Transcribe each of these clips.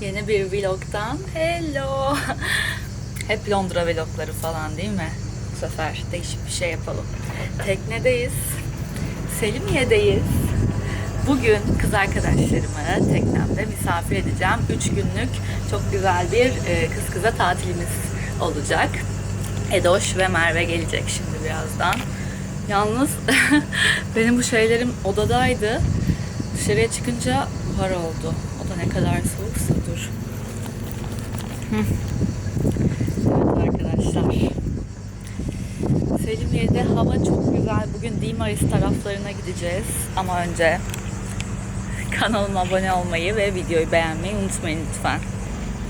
Yeni bir vlogdan hello. Hep Londra vlogları falan değil mi? Bu sefer değişik bir şey yapalım. Teknedeyiz. Selimiye'deyiz. Bugün kız arkadaşlarımı teknemde misafir edeceğim. 3 günlük çok güzel bir e, kız kıza tatilimiz olacak. Edoş ve Merve gelecek şimdi birazdan. Yalnız benim bu şeylerim odadaydı. Dışarıya çıkınca buhar oldu. O da ne kadar soğuksa arkadaşlar. Selimiye'de hava çok güzel. Bugün Dimaris taraflarına gideceğiz. Ama önce kanalıma abone olmayı ve videoyu beğenmeyi unutmayın lütfen.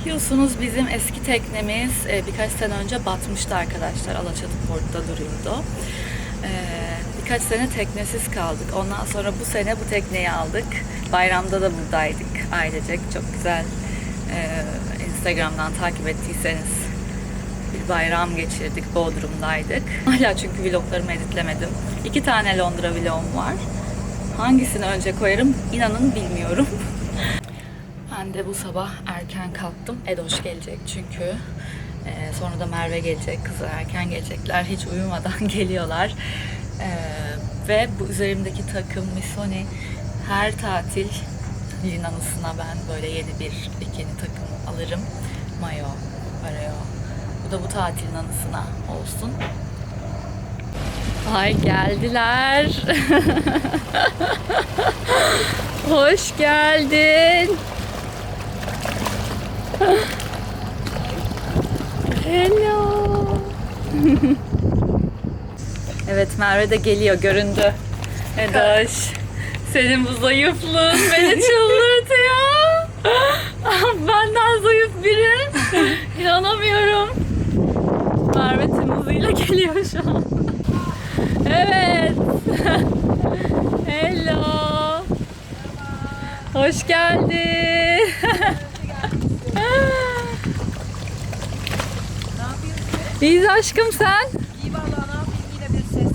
Biliyorsunuz bizim eski teknemiz e, birkaç sene önce batmıştı arkadaşlar. Alaçatı Port'ta duruyordu. E, birkaç sene teknesiz kaldık. Ondan sonra bu sene bu tekneyi aldık. Bayramda da buradaydık ailecek. Çok güzel e, Instagram'dan takip ettiyseniz bir bayram geçirdik. Bodrum'daydık. Hala çünkü vloglarımı editlemedim. İki tane Londra vlogum var. Hangisini önce koyarım inanın bilmiyorum. Ben de bu sabah erken kalktım. Edoş gelecek çünkü. Ee, sonra da Merve gelecek. Kızlar erken gelecekler. Hiç uyumadan geliyorlar. Ee, ve bu üzerimdeki takım Missoni her tatil Lina'nısına ben böyle yeni bir bikini takım alırım. Mayo, areo. Bu da bu tatilin anısına olsun. Ay geldiler. Hoş geldin. Hello. evet Merve de geliyor göründü. Edoş. Senin bu zayıflığın beni çıldırtıyor. İnanamıyorum. Merve tüm hızıyla geliyor şu an. Evet. Hello. Hoş geldin. İyiyiz aşkım sen? İyi valla ne yapayım yine bir ses.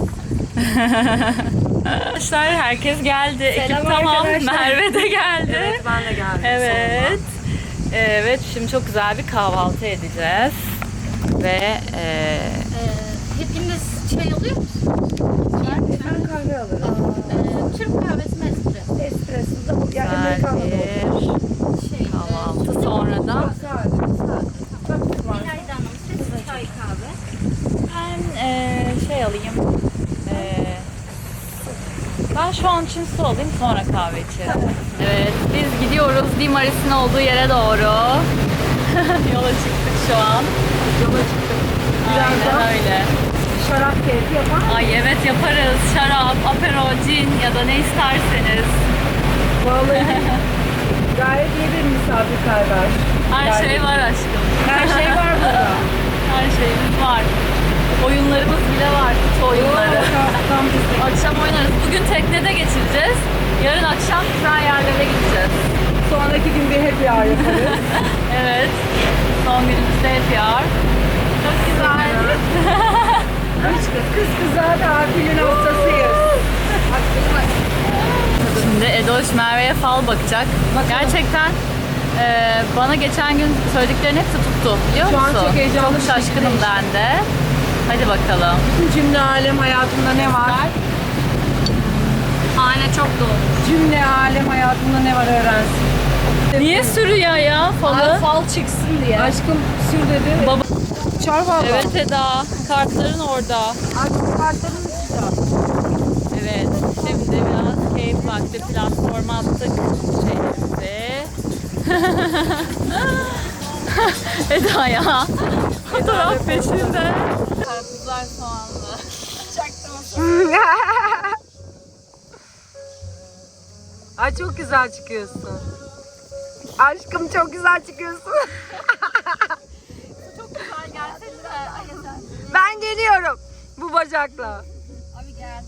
Arkadaşlar herkes geldi. Ekip Selam tamam. arkadaşlar. Merve de geldi. Evet ben de geldim. Evet. Evet şimdi çok güzel bir kahvaltı edeceğiz. Ve e, Ee, hepiniz çay alıyor musunuz? Ben kahve alırım. Ee, Türk kahvesi mi espresso? Espresso da bu. Ya güzel Amerikanlı da Şey, kahvaltı. Sonra da Sade, sade. Tabii var. İlayda Hanım siz çay kahve. ben e, şey alayım. Ben şu an için su alayım sonra kahve içerim. Evet biz gidiyoruz Dimaris'in olduğu yere doğru. Yola çıktık şu an. Yola çıktık. Aynen Birazdan öyle. şarap keyfi yapar. Ay evet yaparız. Şarap, apero, cin ya da ne isterseniz. Vallahi gayet iyi bir misafirperver. Her Yani şey var aşkım. Her şey var burada. Her şeyimiz var. Oyunlarımız bile var. Kutu oyunları. Tam, Yarın akşam güzel yerlere gideceğiz. Sonraki gün bir happy hour yaparız. Evet. Son günümüzde hep yar. Çok güzel. Kız kız kıza tatilin hastasıyız. Şimdi Edoş Merve'ye fal bakacak. Gerçekten e, bana geçen gün söylediklerin hepsi tuttu biliyor Şu an musun? çok heyecanlı bir şaşkınım ben de. Hadi bakalım. Bütün cümle alem hayatımda ne var? Hane çok doğru. Cümle alem hayatımda ne var öğrensin. Niye sürüyor ya falı? Fal çıksın diye. Aşkım sür dedi. Baba- Çar valla. Evet Eda, kartların orada. Aşkım kartların içinde. Evet, şimdi biraz keyif vakti platforma attık şeylerimizi. Eda ya, fotoğraf peşinde. Karpuzlar soğanlı. Ay çok güzel çıkıyorsun. Aşkım çok güzel çıkıyorsun. Çok güzel gelsene. Ben geliyorum bu bacakla. Abi gel.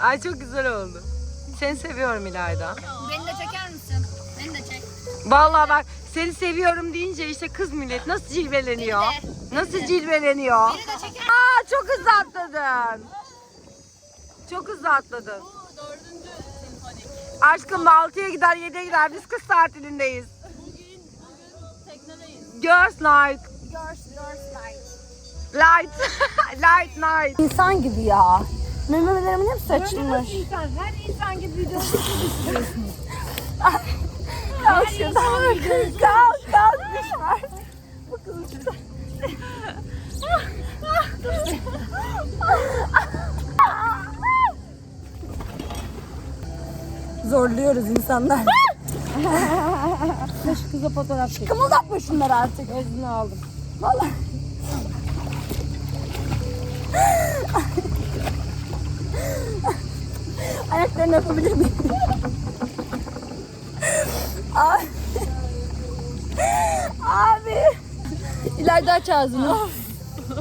Ay çok güzel oldu. Seni seviyorum İlayda. Beni de çeker misin? Beni de çek. Vallahi bak seni seviyorum deyince işte kız millet nasıl cilveleniyor? Beni de, Nasıl cilveleniyor? Beni de çeker Aa çok hızlı atladın. Çok hızlı atladın. Dördüncü senfonik. Aşkım 6'ya gider 7'ye gider biz kız tatilindeyiz. Bugün, bugün Yours like Yours, yours light. light. light night. İnsan gibi ya. Memelerimin hep saçılmış. İnsan, her insan gibi video Kalk şuradan. Kalk kalk düşman. Zorluyoruz insanlar. Şu kıza fotoğraf çek. Kımıldatma şunları artık. Özünü aldım. Vallahi. Ayaklarını öpebilir miyim? Abi. Abi. İleride aç ağzını.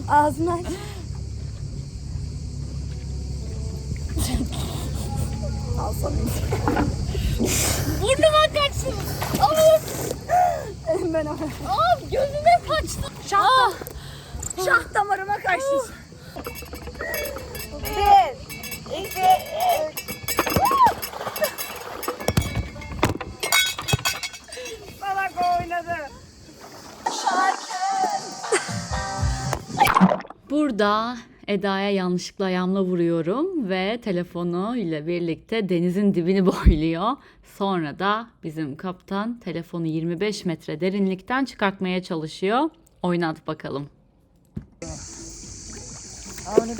ağzını aç. Sana. Burnuma kaçtı. ben ama. Aa, gözüme kaçtı. Şah, şah damarıma kaçtı. Bir, iki, üç. Salak oynadı. Burada Eda'ya yanlışlıkla ayağımla vuruyorum ve telefonu ile birlikte denizin dibini boyluyor. Sonra da bizim kaptan telefonu 25 metre derinlikten çıkartmaya çalışıyor. Oynat bakalım.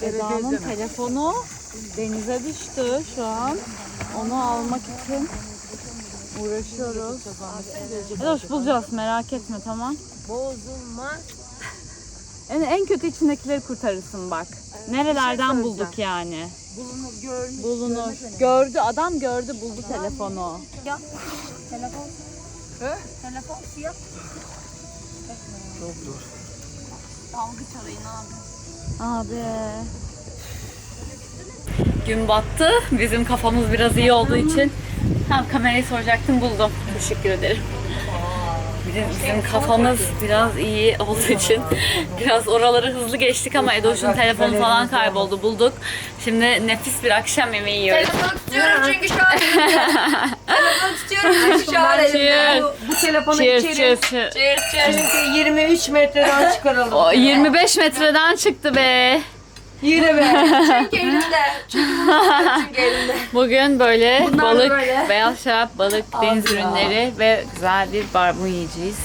Eda'nın telefonu denize düştü şu an. Onu almak için uğraşıyoruz. Edoş bulacağız merak etme tamam. Bozulmaz. En, en kötü içindekileri kurtarırsın bak. Nerelerden söyleyeceğim. bulduk yani? Bulunur, görmüş. Bulunur. Gördü adam gördü buldu telefonu. Telefon. He? Telefon siyah. Dalgıç arayın abi. Abi. Gün battı. Bizim kafamız biraz iyi olduğu için. Ha, kamerayı soracaktım buldum. Teşekkür ederim. Bizim, bizim kafamız biraz iyi olduğu için biraz oraları hızlı geçtik ama Edoş'un telefonu falan kayboldu bulduk. Şimdi nefis bir akşam yemeği yiyoruz. Telefon tutuyorum çünkü şu an Telefon tutuyorum çünkü şu an Cheers. Bu, bu telefonu Cheers, içelim. cheers, cheers. Cheers, cheers. Çünkü 23 metreden çıkaralım. O 25 metreden çıktı be. Yürü be. Çünkü elimde. Çünkü, çünkü elimde. Bugün böyle Bunlar balık, böyle. beyaz şarap, balık, deniz ürünleri ve güzel bir barbun yiyeceğiz.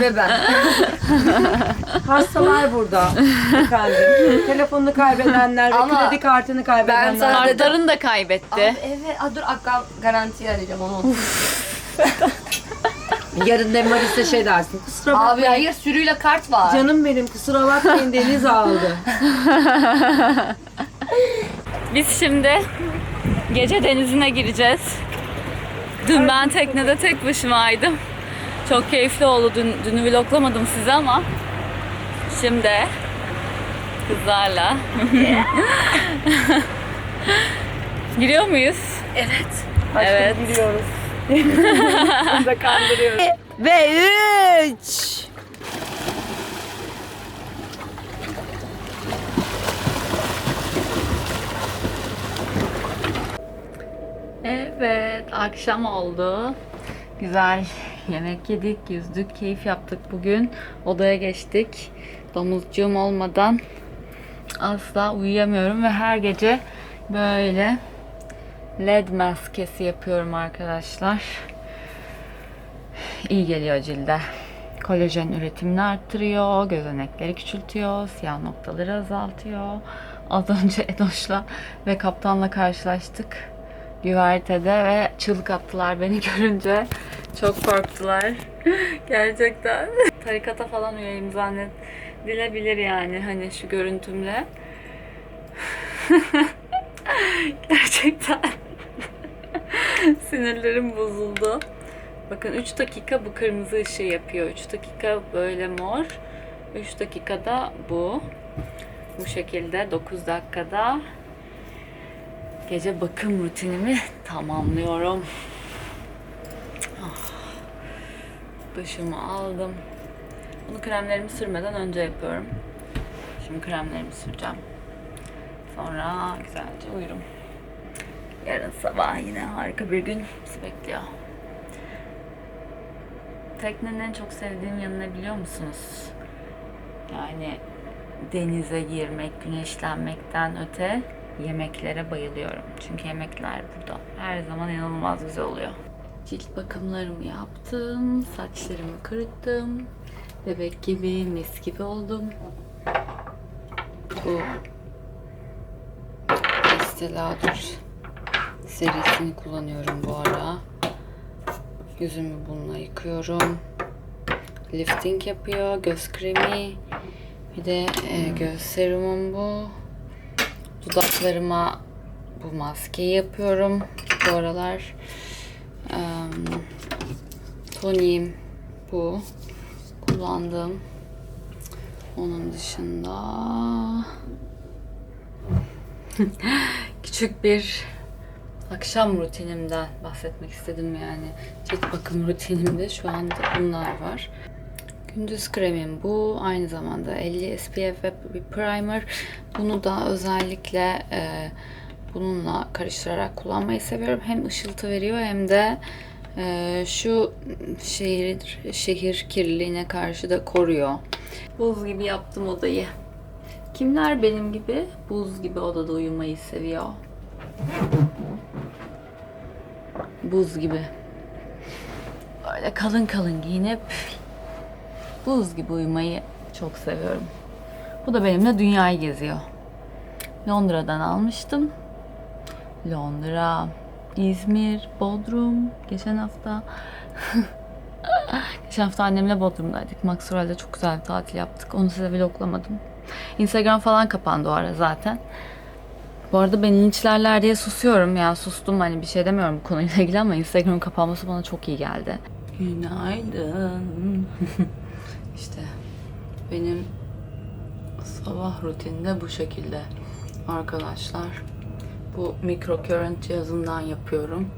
Ve ben. Hastalar burada efendim. Telefonunu kaybedenler ve Ama kredi kartını kaybedenler. ben sana- Kartlarını da kaybetti. Abi evet. Aa, dur akka garantiye arayacağım onu. Yarın da Maris'te şey dersin. Kusura bakma. Abi hayır sürüyle kart var. Canım benim kusura bakmayın Deniz aldı. Biz şimdi gece denizine gireceğiz. Dün ben teknede tek başımaydım. Çok keyifli oldu. Dün, dünü vloglamadım size ama şimdi kızlarla giriyor muyuz? Evet. Evet. Giriyoruz. Bunu da kandırıyoruz. Ve 3. Evet, akşam oldu. Güzel yemek yedik, yüzdük, keyif yaptık bugün. Odaya geçtik. Domuzcuğum olmadan asla uyuyamıyorum ve her gece böyle led maskesi yapıyorum arkadaşlar. İyi geliyor cilde. Kolajen üretimini arttırıyor, gözenekleri küçültüyor, siyah noktaları azaltıyor. Az önce Edoş'la ve kaptanla karşılaştık güvertede ve çığlık attılar beni görünce. Çok korktular. Gerçekten. Tarikata falan üyeyim zannedilebilir yani hani şu görüntümle. Gerçekten. Sinirlerim bozuldu. Bakın 3 dakika bu kırmızı ışığı yapıyor. 3 dakika böyle mor. 3 dakikada bu. Bu şekilde 9 dakikada gece bakım rutinimi tamamlıyorum. Ah. Duşumu aldım. Bunu kremlerimi sürmeden önce yapıyorum. Şimdi kremlerimi süreceğim. Sonra güzelce uyurum. Yarın sabah yine harika bir gün bizi bekliyor. teknenin en çok sevdiğim yanı ne biliyor musunuz? Yani denize girmek, güneşlenmekten öte yemeklere bayılıyorum. Çünkü yemekler burada her zaman inanılmaz güzel oluyor. Cilt bakımlarımı yaptım, saçlarımı kırıttım. Bebek gibi, mis gibi oldum. Bu Estee Lauder serisini kullanıyorum bu ara. Yüzümü bununla yıkıyorum. Lifting yapıyor, göz kremi. Bir de e, göz serumum bu. Dudaklarıma bu maskeyi yapıyorum bu aralar. Um, toniğim bu. Kullandığım. Onun dışında küçük bir akşam rutinimden bahsetmek istedim yani. Cilt bakım rutinimde şu anda bunlar var. Gündüz kremim bu. Aynı zamanda 50 SPF ve bir primer. Bunu da özellikle e, bununla karıştırarak kullanmayı seviyorum. Hem ışıltı veriyor hem de e, şu şehir şehir kirliliğine karşı da koruyor. Buz gibi yaptım odayı. Kimler benim gibi buz gibi odada uyumayı seviyor? Buz gibi. Böyle kalın kalın giyinip buz gibi uyumayı çok seviyorum. Bu da benimle dünyayı geziyor. Londra'dan almıştım. Londra, İzmir, Bodrum geçen hafta. geçen hafta annemle Bodrum'daydık. Maxwell'de çok güzel bir tatil yaptık. Onu size vloglamadım. Instagram falan kapandı o ara zaten. Bu arada ben linçlerler diye susuyorum. Yani sustum hani bir şey demiyorum bu konuyla ilgili ama Instagram kapanması bana çok iyi geldi. Günaydın. işte benim sabah rutininde bu şekilde arkadaşlar. Bu microcurrent cihazından yapıyorum.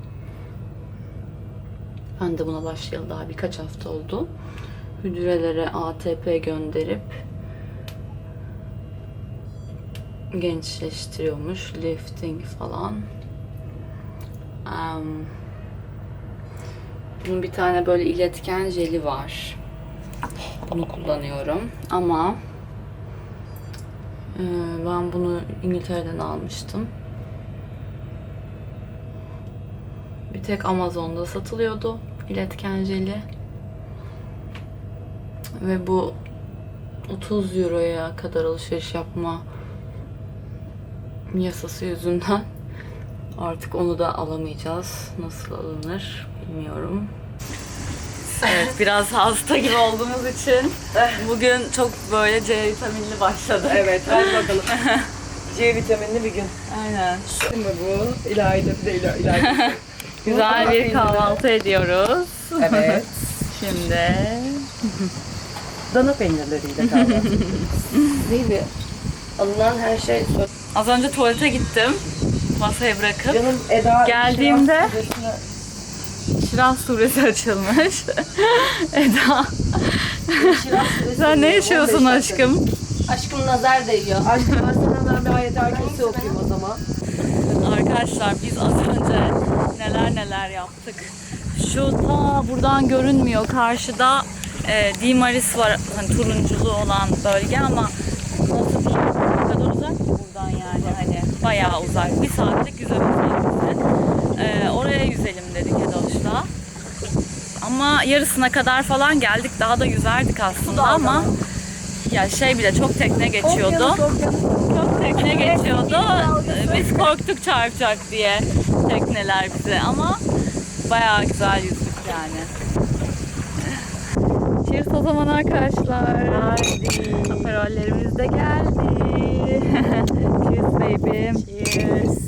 Ben de buna başlayalı daha birkaç hafta oldu. Hücrelere ATP gönderip gençleştiriyormuş. Lifting falan. Em, bunun bir tane böyle iletken jeli var. Bunu kullanıyorum. Ama e, ben bunu İngiltere'den almıştım. Bir tek Amazon'da satılıyordu iletken jeli. Ve bu 30 euroya kadar alışveriş yapma yasası yüzünden artık onu da alamayacağız. Nasıl alınır bilmiyorum. Evet biraz hasta gibi olduğumuz için bugün çok böyle C vitaminli başladık. Evet hadi bakalım. C vitaminli bir gün. Aynen. Mi bu? Bir de. İlayda. Güzel bir kahvaltı ediyoruz. evet. Şimdi Dana peynirleriyle kahvaltı. Değil mi? Alınan her şey az önce tuvalete gittim. Masaya bırakıp Canım Eda Geldiğimde- Şiraz suresi açılmış. Eda Şiraz suresi sen ne yaşıyorsun 15 dakika. aşkım? Aşkım nazar değiyor. Aşkım ben sana hemen bir ayet kürsü okuyayım o zaman. Arkadaşlar biz az önce neler neler yaptık. Şu ta buradan görünmüyor. Karşıda e, Dimaris var. Hani turunculu olan bölge ama nasıl diyeyim? Ne kadar uzak ki buradan yani. Hani bayağı uzak. Bir saatlik yüzemiz var bizim. E, oraya yüzelim dedik Edalış'la. Ama yarısına kadar falan geldik. Daha da yüzerdik aslında ama ya şey bile çok tekne geçiyordu. Çok tekne geçiyordu. Ee, Biz korktuk çarpacak diye tekneler bize ama bayağı güzel yüzdük yani. Cheers o zaman arkadaşlar. Haydi. Aperollerimiz de geldi. cheers baby. Cheers.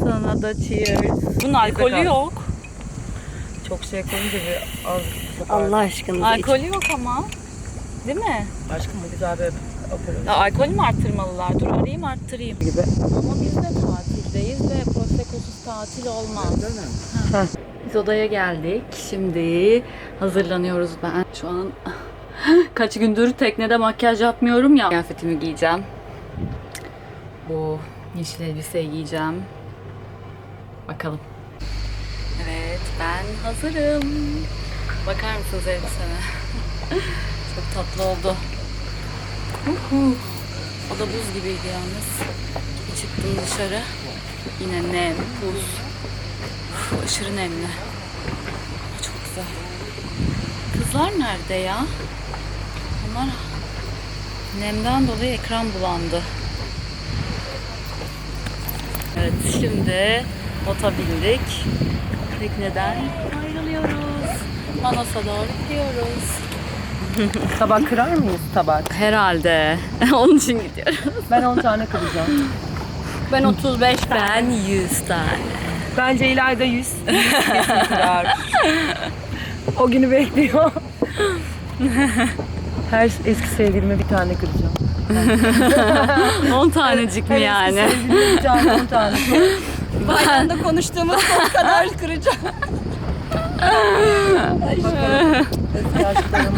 Sana da cheers. Bunun alkolü yok. Çok şey koyunca bir az. Allah aşkına. Alkolü yok ama. Değil mi? Aşkım bu güzel bir. Ya alkolü mü arttırmalılar? Dur arayayım arttırayım. Gibi. Ama biz de tatildeyiz ve Prosecco'suz tatil olmaz. Biz odaya geldik. Şimdi hazırlanıyoruz ben. Şu an kaç gündür teknede makyaj yapmıyorum ya. Kıyafetimi giyeceğim. Bu yeşil elbiseyi giyeceğim. Bakalım. Evet ben hazırım. Bakar mısınız elbiseme? Çok tatlı oldu. O da buz gibiydi yalnız. Çıktım dışarı. Yine nem, buz. Aşırı nemli. Çok güzel. Kızlar nerede ya? Onlar nemden dolayı ekran bulandı. Evet şimdi bota bindik. Tekneden ayrılıyoruz. Manos'a doğru gidiyoruz. Tabak kırar mıyız tabak? Herhalde. Onun için gidiyoruz. Ben 10 tane kıracağım. Ben 35 Ben 100 tane. Bence İlayda 100. 100 kesin kırar. o günü bekliyor. Her eski sevgilime bir tane kıracağım. 10 tanecik mi yani? Eski sevgilime bir tane 10 tane. Bayramda konuştuğumuz konu kadar kıracağım. Eski aşklarım.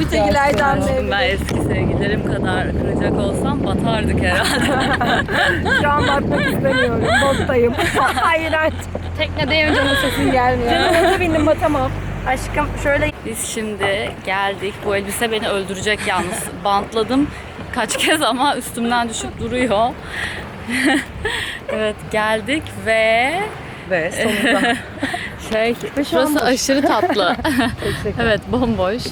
Bir tek İlayda'm Şimdi ben eski sevgililerim kadar kıracak olsam batardık herhalde. Şu an bakmak istemiyorum. Bottayım. Hayır artık. Teknede Yoncan'ın sesin gelmiyor. Canım bindim batamam. Aşkım şöyle Biz şimdi geldik. Bu elbise beni öldürecek yalnız. Bantladım kaç kez ama üstümden düşüp duruyor. evet geldik ve Ve sonunda. şey burası aşırı tatlı. evet bomboş.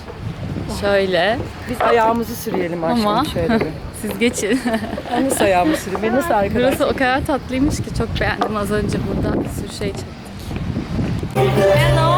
Şöyle Biz ayağımızı sürüyelim aşkım Ama- şöyle bir. siz geçin. Ben nasıl ayağımı süreyim? Beni nasıl arkadaş? Burası o kadar tatlıymış ki çok beğendim az önce burada bir sürü şey çektik. Hello,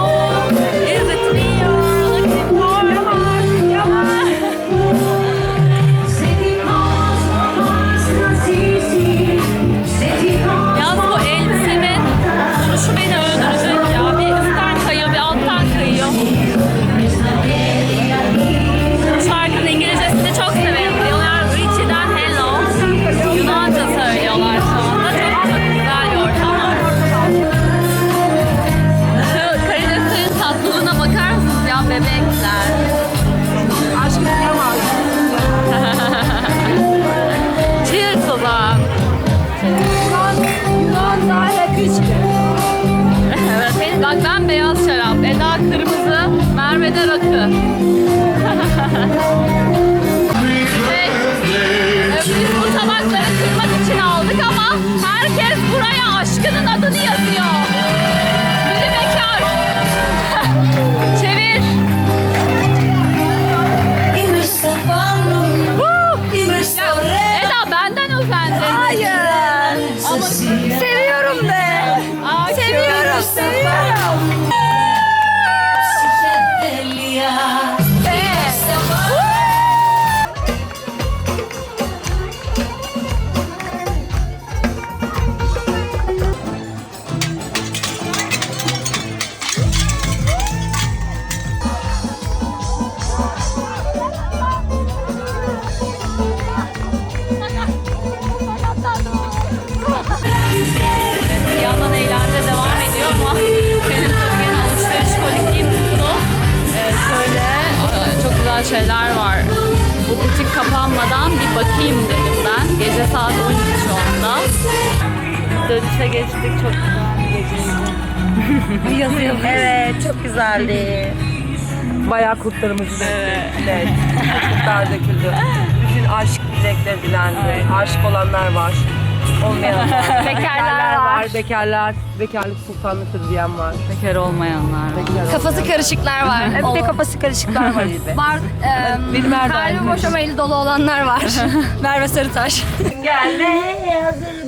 geçtik çok güzel bir geceydi. Yazıyor. Evet, çok güzeldi. Bayağı kurtlarımızı Evet. Evet. Kurtlar döküldü. Bütün aşk dilekleri dilendi. Aşık olanlar var. Olmayanlar var. Bekarlar var. Bekarlar. Bekarlık sultanlıktır diyen var. Bekar olmayanlar var. Bekar Kafası karışıklar var. Evet, bir de kafası karışıklar var de. Var. E, Benim her kalbi boş ama eli dolu olanlar var. Merve Sarıtaş. Gelmeye hazır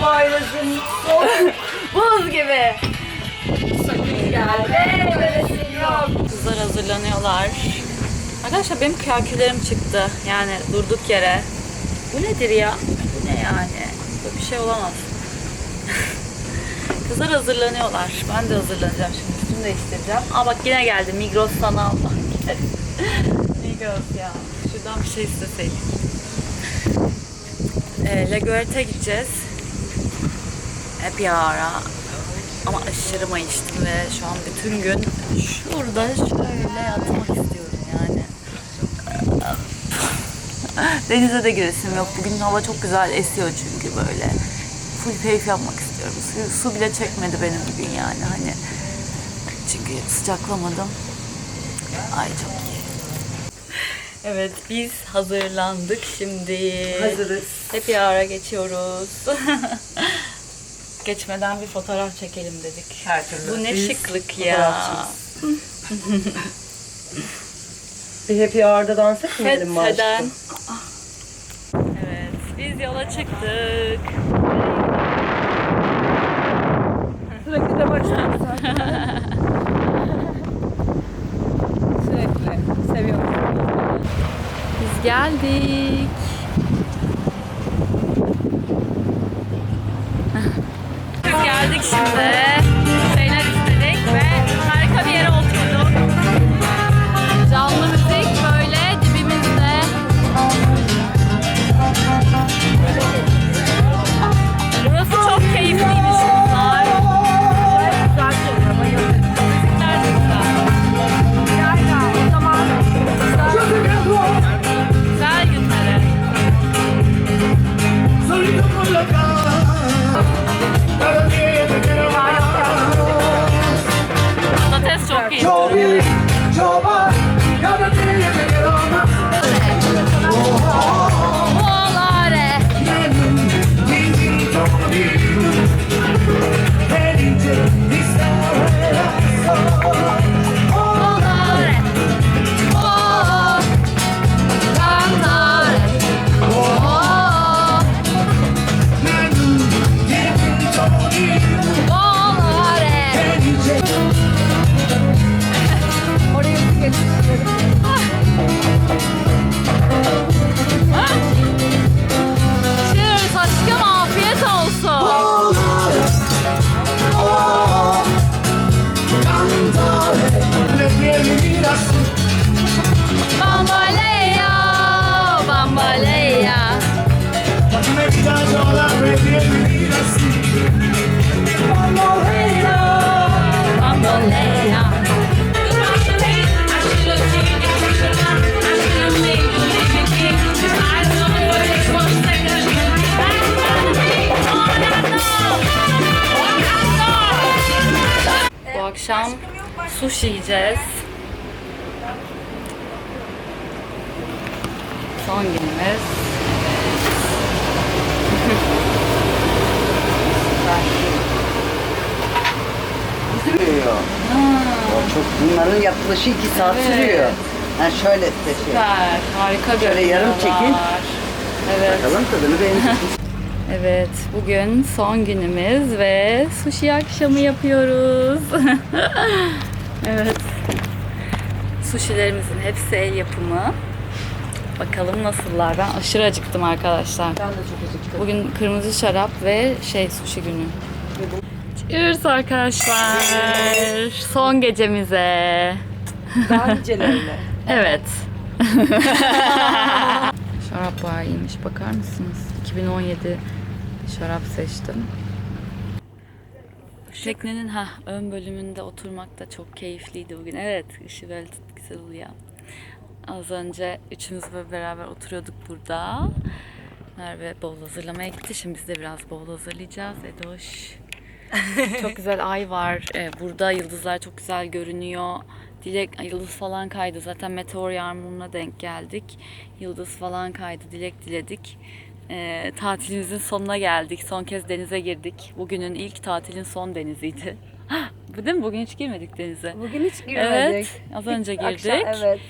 Paylaşım Buz gibi. gelme hevesim yok. Kızlar hazırlanıyorlar. Arkadaşlar benim kalküllerim çıktı. Yani durduk yere. Bu nedir ya? Bu ne yani? Böyle bir şey olamaz. Kızlar hazırlanıyorlar. Ben de hazırlanacağım şimdi. Üstümü değiştireceğim. Aa bak yine geldi. Migros sana Allah. Migros ya. Şuradan bir şey isteseydik. Ee, La Guerta'ya gideceğiz. Hep bir ara. Ama aşırı mayıştım ve şu an bütün gün şurada şöyle yatmak istiyorum yani. Denize de giresim yok. Bugün hava çok güzel esiyor çünkü böyle. Full keyif yapmak istiyorum. Su, su bile çekmedi benim bugün yani hani. Çünkü sıcaklamadım. Ay çok. Evet biz hazırlandık şimdi. Hazırız. Hep ara geçiyoruz. Geçmeden bir fotoğraf çekelim dedik. Her türlü. Bu ne Biz şıklık ya. Bir happy hour'da dans etmeyelim mi Fetheden. Evet, biz yola çıktık. Sürekli de başlıyoruz. Sürekli. Seviyorum. Biz geldik. Biz geldik şimdi. Çok akşam sushi yiyeceğiz. Son günümüz. sürüyor. O çok bunların yapılışı iki saat Evet. sürüyor. Ha şöyle de şey. Süper, harika Şöyle yarım çekin. Evet. Bakalım tadını beğenecek. Evet, bugün son günümüz ve sushi akşamı yapıyoruz. evet. Sushilerimizin hepsi el yapımı. Bakalım nasıllar. Ben aşırı acıktım arkadaşlar. Ben de çok acıktım. Bugün kırmızı şarap ve şey sushi günü. Cheers arkadaşlar. Son gecemize. Daha nicelerine. Evet. şarap bayağı iyiymiş. Bakar mısınız? 2017 şarap seçtim. Teknenin ha ön bölümünde oturmak da çok keyifliydi bugün. Evet, ışığı böyle güzel oluyor. Az önce üçümüz böyle beraber oturuyorduk burada. Merve bol hazırlamaya gitti. Şimdi biz de biraz bol hazırlayacağız. Edoş. çok güzel ay var. Ee, burada yıldızlar çok güzel görünüyor. Dilek yıldız falan kaydı. Zaten meteor yağmuruna denk geldik. Yıldız falan kaydı. Dilek diledik. Ee, tatilimizin sonuna geldik. Son kez denize girdik. Bugünün ilk tatilin son deniziydi. Bu değil mi? Bugün hiç girmedik denize. Bugün hiç girmedik. Evet. Az önce girdik. Akşam, evet.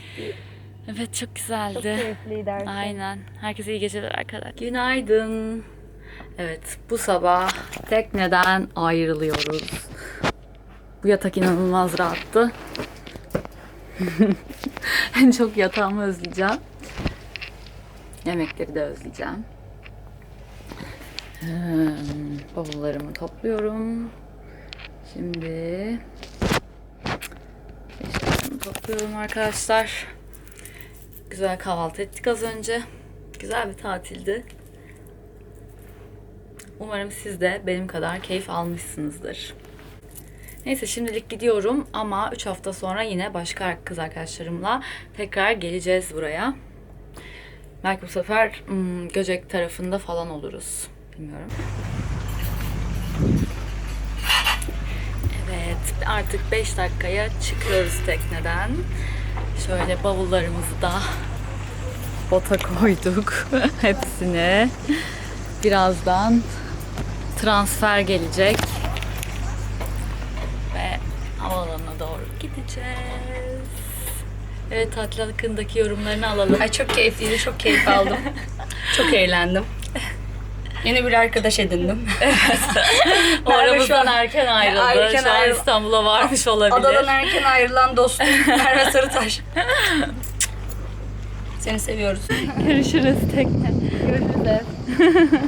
Evet çok güzeldi. Çok keyifliydi her şey. Aynen. Herkese iyi geceler arkadaşlar. Günaydın. Evet bu sabah tekneden ayrılıyoruz. Bu yatak inanılmaz rahattı. en çok yatağımı özleyeceğim. Yemekleri de özleyeceğim. Hmm, bavullarımı topluyorum. Şimdi eşyalarımı topluyorum arkadaşlar. Güzel kahvaltı ettik az önce. Güzel bir tatildi. Umarım siz de benim kadar keyif almışsınızdır. Neyse şimdilik gidiyorum ama 3 hafta sonra yine başka kız arkadaşlarımla tekrar geleceğiz buraya. Belki bu sefer hmm, Göcek tarafında falan oluruz. Bilmiyorum. artık 5 dakikaya çıkıyoruz tekneden. Şöyle bavullarımızı da bota koyduk hepsini. Birazdan transfer gelecek ve havaalanına doğru gideceğiz. Evet tatil hakkındaki yorumlarını alalım. Ay çok keyifliydi, çok keyif aldım. çok eğlendim. Yeni bir arkadaş edindim. O aramızdan an- erken ayrıldı. Erken Şu an ayrıl- İstanbul'a varmış olabilir. Adadan erken ayrılan dostum Merve Sarıtaş. Seni seviyoruz. Görüşürüz tekne. Görüşürüz.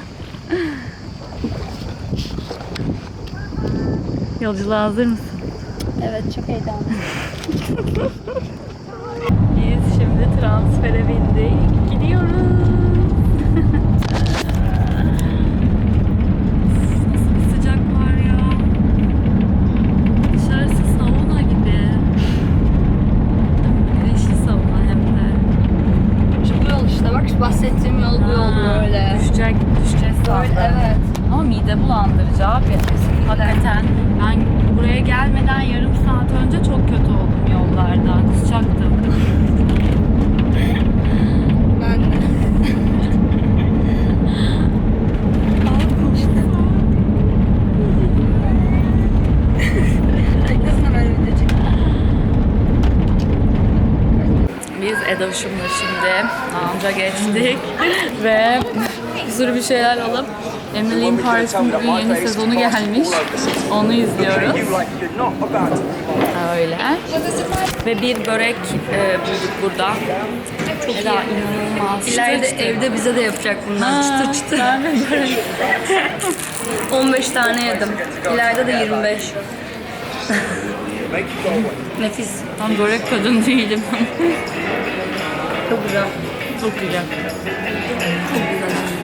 Yolculuğa hazır mısın? Evet çok heyecanlı. Biz şimdi transfere bindik. Gidiyoruz. Nasıl bir sıcak var ya. Dışarısı sauna gibi. Güneşli sauna hem de. Şu bu yol işte bak Ha, böyle. Düşecek, düşeceğiz zaten. evet. Ama mide bulandırıcı abi. Hakikaten ben buraya gelmeden yarım saat önce çok kötü oldum yollarda. Kusacaktım. Ben de. Biz Edoş'umla şimdi amca geçtik ve bir sürü bir şeyler alıp Emily in Paris'in yeni sezonu gelmiş. Onu izliyoruz. Öyle. Ve bir börek e, bulduk burada. Çok Eda inanılmaz. İleride evde bize de yapacak bundan çıtır çıtır. Ben de börek. 15 tane yedim. İleride de 25. Nefis. Ben börek kadın değilim. Çok güzel. Çok güzel.